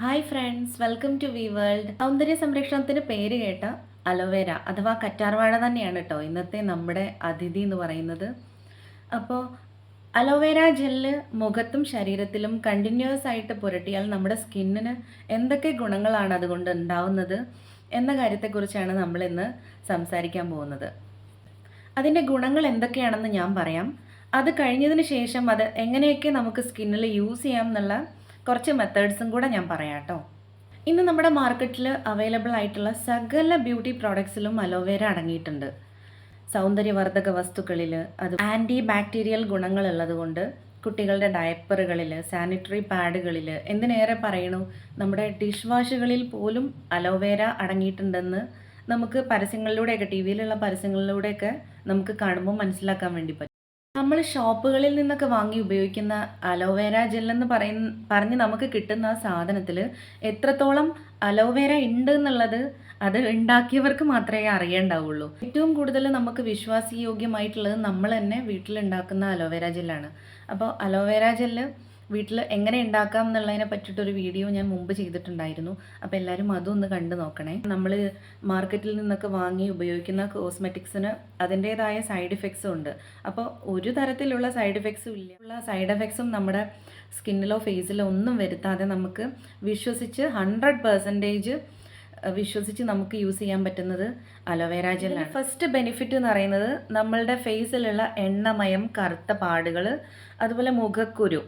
Hi friends welcome to V world സൗന്ദര്യ സംരക്ഷണത്തിന് പേര് കേട്ട അലോവേര അഥവാ കറ്റാർവാഴ തന്നെയാണ് കേട്ടോ ഇന്നത്തെ നമ്മുടെ അതിഥി എന്ന് പറയുന്നത്. അപ്പോൾ അലോവേര ജെല്ല് മുഖത്തും ശരീരത്തിലും കണ്ടിന്യൂസ് ആയിട്ട് പുരട്ടിയാൽ നമ്മുടെ സ്കിന്നിന് എന്തൊക്കെ ഗുണങ്ങളാണ് അതുകൊണ്ട് ഉണ്ടാവുന്നത് എന്ന കാര്യത്തെക്കുറിച്ചാണ് നമ്മൾ ഇന്ന് സംസാരിക്കാൻ പോകുന്നത്. അതിന്റെ ഗുണങ്ങൾ എന്തൊക്കെയാണെന്ന് ഞാൻ പറയാം. അത് കഴിഞ്ഞതിന് ശേഷം അത് എങ്ങനെയൊക്കെ നമുക്ക് സ്കിന്നിൽ യൂസ് ചെയ്യാം എന്നുള്ള കുറച്ച് മെത്തേഡ്സും കൂടെ ഞാൻ പറയാം കേട്ടോ ഇന്ന് നമ്മുടെ മാർക്കറ്റിൽ അവൈലബിൾ ആയിട്ടുള്ള സകല ബ്യൂട്ടി പ്രോഡക്ട്സിലും അലോവേര അടങ്ങിയിട്ടുണ്ട്. സൗന്ദര്യവർദ്ധക വസ്തുക്കളിൽ അത് ആന്റി ബാക്ടീരിയൽ ഗുണങ്ങളുള്ളത് കൊണ്ട് കുട്ടികളുടെ ഡയപ്പറുകളിൽ സാനിറ്ററി പാഡുകളിൽ എന്തിനേറെ പറയണു? നമ്മുടെ ഡിഷ് വാഷുകളിൽ പോലും അലോവേര അടങ്ങിയിട്ടുണ്ടെന്ന് നമുക്ക് പരസ്യങ്ങളിലൂടെയൊക്കെ ടി വിയിലുള്ള പരസ്യങ്ങളിലൂടെയൊക്കെ നമുക്ക് കാണുമ്പോൾ മനസ്സിലാക്കാൻ വേണ്ടി പറ്റും. നമ്മൾ ഷോപ്പുകളിൽ നിന്നൊക്കെ വാങ്ങി ഉപയോഗിക്കുന്ന അലോവേര ജെല്ലെന്ന് പറയുന്ന പറഞ്ഞ് നമുക്ക് കിട്ടുന്ന ആ സാധനത്തിൽ എത്രത്തോളം അലോവേര ഉണ്ട് എന്നുള്ളത് അത് ഉണ്ടാക്കിയവർക്ക് മാത്രമേ അറിയണ്ടാവുള്ളൂ. ഏറ്റവും കൂടുതൽ നമുക്ക് വിശ്വാസയോഗ്യമായിട്ടുള്ളത് നമ്മൾ തന്നെ വീട്ടിലുണ്ടാക്കുന്ന അലോവേര ജെല്ലാണ് അപ്പോൾ അലോവേര ജെല്ല് വീട്ടിൽ എങ്ങനെ ഉണ്ടാക്കാം എന്നുള്ളതിനെ പറ്റിയിട്ടൊരു വീഡിയോ ഞാൻ മുമ്പ് ചെയ്തിട്ടുണ്ടായിരുന്നു. അപ്പോൾ എല്ലാവരും അതൊന്ന് കണ്ടു നോക്കണേ. നമ്മൾ മാർക്കറ്റിൽ നിന്നൊക്കെ വാങ്ങി ഉപയോഗിക്കുന്ന കോസ്മെറ്റിക്സിന് അതിന്റേതായ സൈഡ് ഇഫക്ട്സും ഉണ്ട്. അപ്പോൾ ഒരു തരത്തിലുള്ള സൈഡ് ഇഫക്ട്സും ഇല്ല. ഉള്ള സൈഡ് എഫക്ട്സും നമ്മുടെ സ്കിന്നിലോ ഫേസിലോ ഒന്നും വരുത്താതെ നമുക്ക് വിശ്വസിച്ച് ഹൺഡ്രഡ് പെർസെന്റേജ് വിശ്വസിച്ച് നമുക്ക് യൂസ് ചെയ്യാൻ പറ്റുന്നത് അലോവേര ജെല്ലാണ്. ഫസ്റ്റ് ബെനിഫിറ്റ് എന്ന് പറയുന്നത് നമ്മളുടെ ഫേസിലുള്ള എണ്ണമയം കറുത്ത പാടുകൾ അതുപോലെ മുഖക്കുരു.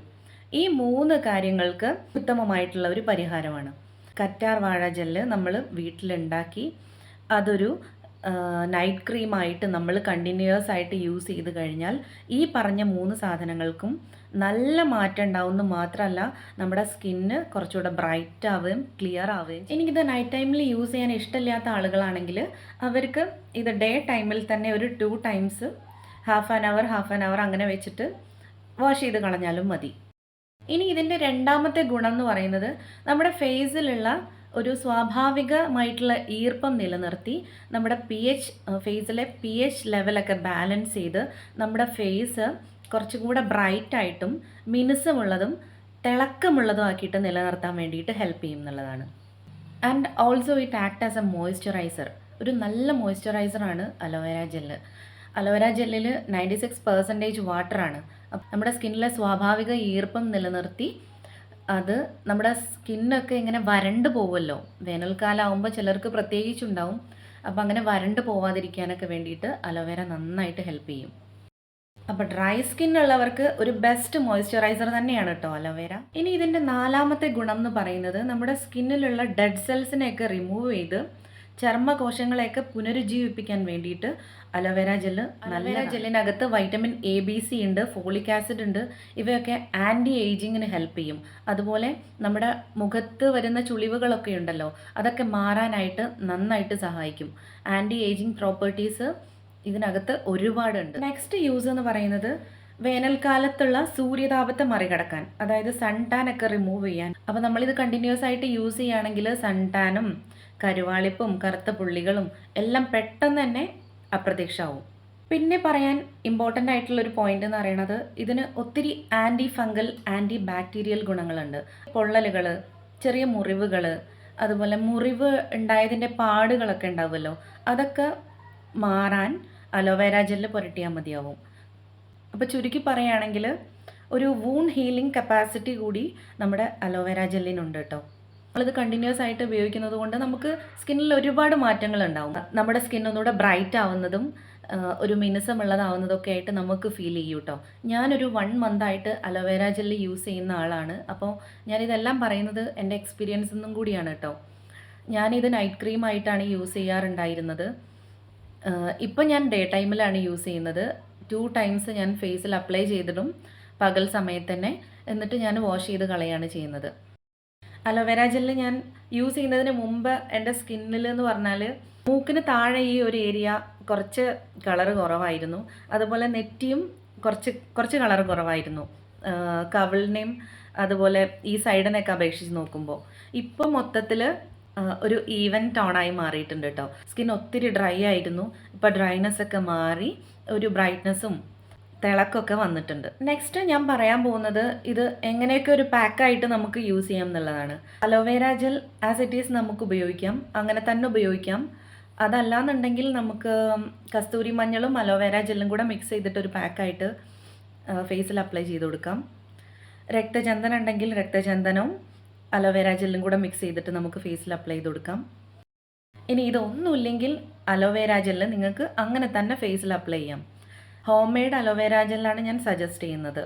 ഈ മൂന്ന് കാര്യങ്ങൾക്ക് ഉത്തമമായിട്ടുള്ള ഒരു പരിഹാരമാണ്. കറ്റാർ വാഴ ജെല്ല് നമ്മൾ വീട്ടിലുണ്ടാക്കി അതൊരു നൈറ്റ് ക്രീമായിട്ട് നമ്മൾ കണ്ടിന്യൂസ് ആയിട്ട് യൂസ് ചെയ്ത് കഴിഞ്ഞാൽ ഈ പറഞ്ഞ മൂന്ന് സാധനങ്ങൾക്കും നല്ല മാറ്റം ഉണ്ടാവുമെന്ന് മാത്രമല്ല നമ്മുടെ സ്കിന്ന് കുറച്ചുകൂടെ ബ്രൈറ്റ് ആവുകയും ക്ലിയർ ആവുകയും എനിക്കിത് നൈറ്റ് ടൈമിൽ യൂസ് ചെയ്യാൻ ഇഷ്ടമില്ലാത്ത ആളുകളാണെങ്കിൽ അവർക്ക് ഇത് ഡേ ടൈമിൽ തന്നെ ഒരു two times half an hour half an hour അങ്ങനെ വെച്ചിട്ട് വാഷ് ചെയ്ത് കളഞ്ഞാലും മതി. ഇനി ഇതിന്റെ രണ്ടാമത്തെ ഗുണം എന്ന് പറയുന്നത് നമ്മുടെ ഫേസിലുള്ള ഒരു സ്വാഭാവികമായിട്ടുള്ള ഈർപ്പം നിലനിർത്തി നമ്മുടെ പി എച്ച് ഫേസിലെ പി എച്ച് ലെവലൊക്കെ ബാലൻസ് ചെയ്ത് നമ്മുടെ ഫേസ് കുറച്ചുകൂടെ ബ്രൈറ്റായിട്ടും മിനുസമുള്ളതും തിളക്കമുള്ളതും ആക്കിയിട്ട് നിലനിർത്താൻ വേണ്ടിയിട്ട് ഹെൽപ്പ് ചെയ്യും എന്നുള്ളതാണ്. And also it act as a moisturiser ഒരു നല്ല മോയ്സ്ചറൈസറാണ് aloe vera gel aloe vera ജെല്ലിൽ ninety six percentage വാട്ടറാണ് നമ്മുടെ സ്കിന്നിലെ സ്വാഭാവിക ഈർപ്പം നിലനിർത്തി അത് നമ്മുടെ സ്കിന്നൊക്കെ ഇങ്ങനെ വരണ്ട് പോവുമല്ലോ വേനൽക്കാലമാകുമ്പോൾ ചിലർക്ക് പ്രത്യേകിച്ചുണ്ടാവും. അപ്പോൾ അങ്ങനെ വരണ്ട് പോവാതിരിക്കാനൊക്കെ വേണ്ടിയിട്ട് അലോവേര നന്നായിട്ട് ഹെൽപ്പ് ചെയ്യും. അപ്പോൾ ഡ്രൈ സ്കിൻ ഉള്ളവർക്ക് ഒരു ബെസ്റ്റ് മോയ്സ്ചറൈസർ തന്നെയാണ് കേട്ടോ അലോവേര. ഇനി ഇതിന്റെ നാലാമത്തെ ഗുണം എന്ന് പറയുന്നത് നമ്മുടെ സ്കിന്നിലുള്ള ഡെഡ് സെൽസിനെയൊക്കെ റിമൂവ് ചെയ്ത് ചർമ്മകോശങ്ങളെയൊക്കെ പുനരുജ്ജീവിപ്പിക്കാൻ വേണ്ടിയിട്ട് aloe vera gel aloe vera ജെല്ലിനകത്ത് vitamin A B C ഉണ്ട് ഫോളിക് ആസിഡ് ഉണ്ട്. ഇവയൊക്കെ ആന്റി ഏജിങ്ങിന് ഹെൽപ്പ് ചെയ്യും. അതുപോലെ നമ്മുടെ മുഖത്ത് വരുന്ന ചുളിവുകളൊക്കെ ഉണ്ടല്ലോ അതൊക്കെ മാറാനായിട്ട് നന്നായിട്ട് സഹായിക്കും. ആന്റി ഏജിങ് പ്രോപ്പർട്ടീസ് ഇതിനകത്ത് ഒരുപാടുണ്ട്. നെക്സ്റ്റ് യൂസ് എന്ന് പറയുന്നത് വേനൽക്കാലത്തുള്ള സൂര്യതാപത്തെ മറികടക്കാൻ അതായത് സൺ ടാൻ ഒക്കെ റിമൂവ് ചെയ്യാൻ. അപ്പോൾ നമ്മളിത് കണ്ടിന്യൂസ് ആയിട്ട് യൂസ് ചെയ്യുകയാണെങ്കിൽ സൺ ടാനും കരുവാളിപ്പും കറുത്ത പുള്ളികളും എല്ലാം പെട്ടെന്ന് തന്നെ അപ്രത്യക്ഷമാവും. പിന്നെ പറയാൻ ഇമ്പോർട്ടന്റ് ആയിട്ടുള്ള ഒരു പോയിന്റ് എന്ന് പറയുന്നത് ഇതിന് ഒത്തിരി ആന്റി ഫംഗൽ ആന്റി ബാക്ടീരിയൽ ഗുണങ്ങളുണ്ട്. പൊള്ളലുകൾ ചെറിയ മുറിവുകൾ അതുപോലെ മുറിവ് ഉണ്ടായതിന്റെ പാടുകളൊക്കെ ഉണ്ടാവുമല്ലോ അതൊക്കെ മാറാൻ അലോവേര ജെല്ല് പുരട്ടിയാൽ മതിയാവും. അപ്പോൾ ചുരുക്കി പറയുകയാണെങ്കിൽ ഒരു വൂൺ ഹീലിംഗ് കപ്പാസിറ്റി കൂടി നമ്മുടെ അലോവേര ജെല്ലിനുണ്ട് കേട്ടോ. നമ്മളിത് കണ്ടിന്യൂസ് ആയിട്ട് ഉപയോഗിക്കുന്നത് കൊണ്ട് നമുക്ക് സ്കിന്നിൽ ഒരുപാട് മാറ്റങ്ങൾ ഉണ്ടാവും. നമ്മുടെ സ്കിൻ ഒന്നുകൂടെ ബ്രൈറ്റ് ആവുന്നതും ഒരു മിനുസമുള്ളതാവുന്നതൊക്കെ ആയിട്ട് നമുക്ക് ഫീൽ ചെയ്യും കേട്ടോ ഞാനൊരു വൺ മന്തായിട്ട് അലോവേര ജെല്ല് യൂസ് ചെയ്യുന്ന ആളാണ്. അപ്പോൾ ഞാനിതെല്ലാം പറയുന്നത് എന്റെ എക്സ്പീരിയൻസ് നിന്നും കൂടിയാണ് കേട്ടോ ഞാനിത് നൈറ്റ് ക്രീം ആയിട്ടാണ് യൂസ് ചെയ്യാറുണ്ടായിരുന്നത്. ഇപ്പം ഞാൻ ഡേ ടൈമിലാണ് യൂസ് ചെയ്യുന്നത്. ടു ടൈംസ് ഞാൻ ഫേസിൽ അപ്ലൈ ചെയ്തിടും. പകൽ സമയത്ത് തന്നെ എന്നിട്ട് ഞാൻ വാഷ് ചെയ്ത് കളയാണ് ചെയ്യുന്നത്. അലോവേര ജെല്ല് ഞാൻ യൂസ് ചെയ്യുന്നതിന് മുമ്പ് എന്റെ സ്കിന്നിൽ എന്ന് പറഞ്ഞാൽ മൂക്കിന് താഴെ ഈ ഒരു ഏരിയ കുറച്ച് കളർ കുറവായിരുന്നു. അതുപോലെ നെറ്റിയും കുറച്ച് കുറച്ച് കളർ കുറവായിരുന്നു. കവിളിനെയും അതുപോലെ ഈ സൈഡിനെയൊക്കെ അപേക്ഷിച്ച് നോക്കുമ്പോൾ ഇപ്പോൾ മൊത്തത്തിൽ ഒരു ഈവൻ ടോണായി മാറിയിട്ടുണ്ട് കേട്ടോ സ്കിൻ ഒത്തിരി ഡ്രൈ ആയിരുന്നു. ഇപ്പോൾ ഡ്രൈനെസ് ഒക്കെ മാറി ഒരു ബ്രൈറ്റ്നസ്സും തിളക്കമൊക്കെ വന്നിട്ടുണ്ട്. നെക്സ്റ്റ് ഞാൻ പറയാൻ പോകുന്നത് ഇത് എങ്ങനെയൊക്കെ ഒരു പാക്കായിട്ട് നമുക്ക് യൂസ് ചെയ്യാം എന്നുള്ളതാണ്. Aloe vera gel as it is നമുക്ക് ഉപയോഗിക്കാം. അങ്ങനെ തന്നെ ഉപയോഗിക്കാം. അതല്ലാന്നുണ്ടെങ്കിൽ നമുക്ക് കസ്തൂരി മഞ്ഞളും അലോവേര ജെല്ലും കൂടെ മിക്സ് ചെയ്തിട്ട് ഒരു പാക്കായിട്ട് ഫേസിൽ അപ്ലൈ ചെയ്ത് കൊടുക്കാം. രക്തചന്ദനം ഉണ്ടെങ്കിൽ രക്തചന്ദനവും അലോവേര ജെല്ലും കൂടെ മിക്സ് ചെയ്തിട്ട് നമുക്ക് ഫേസിൽ അപ്ലൈ ചെയ്ത് കൊടുക്കാം. ഇനി ഇതൊന്നുമില്ലെങ്കിൽ അലോവേര ജെല്ല് നിങ്ങൾക്ക് അങ്ങനെ തന്നെ ഫേസിൽ അപ്ലൈ ചെയ്യാം. ഹോം മെയ്ഡ് അലോവേര ജെല്ലാണ് ഞാൻ സജസ്റ്റ് ചെയ്യുന്നത്.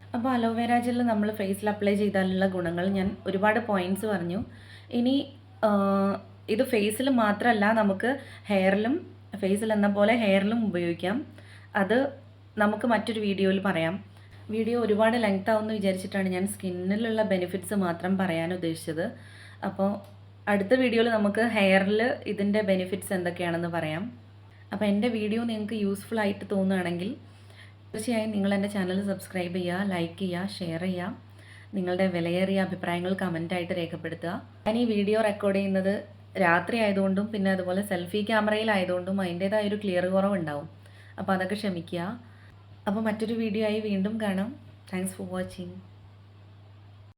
അപ്പോൾ അലോവേര ജെല്ല് നമ്മൾ ഫേസിൽ അപ്ലൈ ചെയ്താലുള്ള ഗുണങ്ങൾ ഞാൻ ഒരുപാട് പോയിന്റ്സ് പറഞ്ഞു. ഇനി ഇത് ഫേസിൽ മാത്രമല്ല നമുക്ക് ഹെയറിലും ഫേസിൽ എന്ന പോലെ ഹെയറിലും ഉപയോഗിക്കാം. അത് നമുക്ക് മറ്റൊരു വീഡിയോയിൽ പറയാം. വീഡിയോ ഒരുപാട് ലെങ്ത് ആവുമെന്ന് വിചാരിച്ചിട്ടാണ് ഞാൻ സ്കിന്നിലുള്ള ബെനിഫിറ്റ്സ് മാത്രം പറയാൻ ഉദ്ദേശിച്ചത്. അപ്പോൾ അടുത്ത വീഡിയോയിൽ നമുക്ക് ഹെയറിൽ ഇതിന്റെ ബെനിഫിറ്റ്സ് എന്തൊക്കെയാണെന്ന് പറയാം. അപ്പോൾ എന്റെ വീഡിയോ നിങ്ങൾക്ക് യൂസ്ഫുൾ ആയിട്ട് തോന്നുകയാണെങ്കിൽ തീർച്ചയായും നിങ്ങൾ എന്റെ ചാനൽ സബ്സ്ക്രൈബ് ചെയ്യുക ലൈക്ക് ചെയ്യുക ഷെയർ ചെയ്യുക. നിങ്ങളുടെ വിലയേറിയ അഭിപ്രായങ്ങൾ കമന്റായിട്ട് രേഖപ്പെടുത്തുക. ഞാൻ ഈ വീഡിയോ റെക്കോർഡ് ചെയ്യുന്നത് രാത്രി ആയതുകൊണ്ടും പിന്നെ അതുപോലെ സെൽഫി ക്യാമറയിലായതുകൊണ്ടും അതിന്റേതായ ഒരു ക്ലിയർ കുറവുണ്ടാവും. അപ്പോൾ അതൊക്കെ ക്ഷമിക്കുക. അപ്പോൾ മറ്റൊരു വീഡിയോ ആയി വീണ്ടും കാണാം. Thanks for watching